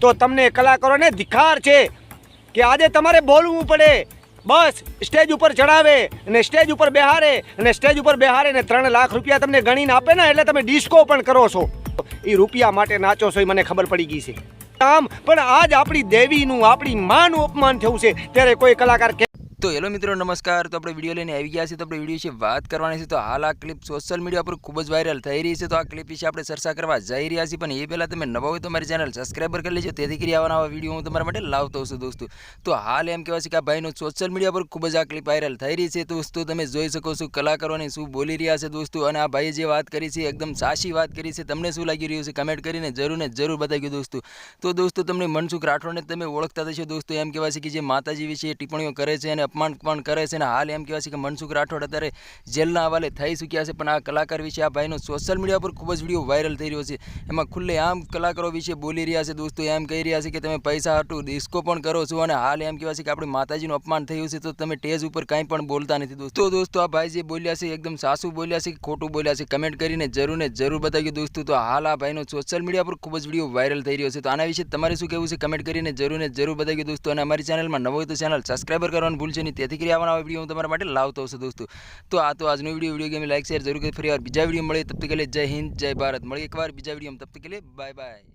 તો તમને કલાકારોને ધિખાર છે કે આજે તમારે બોલવું પડે. બસ, સ્ટેજ ઉપર ચડાવે અને સ્ટેજ ઉપર બેહારે અને સ્ટેજ ઉપર બેહારે ને ત્રણ લાખ રૂપિયા તમને ગણીને આપે ને એટલે તમે ડિસ્કો પણ કરો છો. એ રૂપિયા માટે નાચો છો એ મને ખબર પડી ગઈ છે. આમ, પણ આજ આપણી દેવીનું, આપણી માનું અપમાન થયું છે. ત્યારે કોઈ કલાકાર તો હેલો મિત્રો, નમસ્કાર. તો આપણે વીડિયો લઈને આવી ગયા છે તો આપણે વીડિયો વિશે વાત કરવાની છે. તો હાલ આ ક્લિપ સોશિયલ મીડિયા પર ખૂબ જ વાયરલ થઈ રહી છે. તો આ ક્લિપ વિશે આપણે ચર્ચા કરવા જઈ રહ્યા છીએ. પણ એ પહેલાં તમે નવા હોય તો મારી ચેનલ સબસ્ક્રાઈબર કરી લેજો. તેથી કરી આવા નવા વીડિયો હું તમારા માટે લાવતો છું દોસ્તો. તો હાલ એમ કહેવાય છે કે આ ભાઈનો સોશિયલ મીડિયા પર ખૂબ જ આ ક્લિપ વાયરલ થઈ રહી છે દોસ્તો. તમે જોઈ શકો છો કલાકારોને શું બોલી રહ્યા છે દોસ્તો. અને આ ભાઈએ જે વાત કરી છે, એકદમ સાચી વાત કરી છે. તમને શું લાગી રહ્યું છે? કમેન્ટ કરીને જરૂર ને જરૂર બતાવ્યું દોસ્તો. તો દોસ્તો, તમને મનસુખ રાઠોડને તમે ઓળખતા થશો દોસ્તો. એમ કહેવાય છે કે જે માતાજી વિશે ટિપ્પણીઓ કરે છે અને અપમાન પણ કરે છે અને હાલ એમ કહેવાય છે કે મનસુખ રાઠોડ અત્યારે જેલના હવાલે થઈ ચૂક્યા છે. પણ આ કલાકાર વિશે આ ભાઈનો સોશિયલ મીડિયા પર ખૂબ જ વીડિયો વાયરલ થઈ રહ્યો છે. એમાં ખુલ્લે આમ કલાકારો વિશે બોલી રહ્યા છે. દોસ્તો એમ કહી રહ્યા છે કે તમે પૈસા હાટું ડિસ્કો પણ કરો છો અને હાલ એમ કહેવાય છે કે આપણી માતાજીનું અપમાન થયું છે તો તમે ટેજ ઉપર કાંઈ પણ બોલતા નથી. દોસ્તો દોસ્તો આ ભાઈ જે બોલ્યા છે, એકદમ સાસુ બોલ્યા છે કે ખોટું બોલ્યા છે કમેન્ટ કરીને જરૂર ને જરૂર બતાવ્યું દોસ્તો. તો હાલ આ ભાઈનો સોશિયલ મીડિયા પર ખૂબ જ વીડિયો વાયરલ થઈ રહ્યો છે. તો આના વિશે તમારે શું કહેવું છે? કમેન્ટ કરીને જરૂર ને જરૂર બતાવ્યું દોસ્તો. અને અમારી ચેનલમાં નવો તો ચેનલ સબસ્ક્રાઈબર કરવાનું ભૂલશો નહીં તેથી કરી આવવાના વીડિયો હું તમારા માટે લાવતો હશે દોસ્તો. તો આ તો આજનો video video game like share જરૂર કરી, ફરી વાર બીજા વીડિયો મળે તબ તક કે જય હિન્દ, જય ભારત. મળીએ એકવાર બીજા વીડિયો તબ તક બાય બાય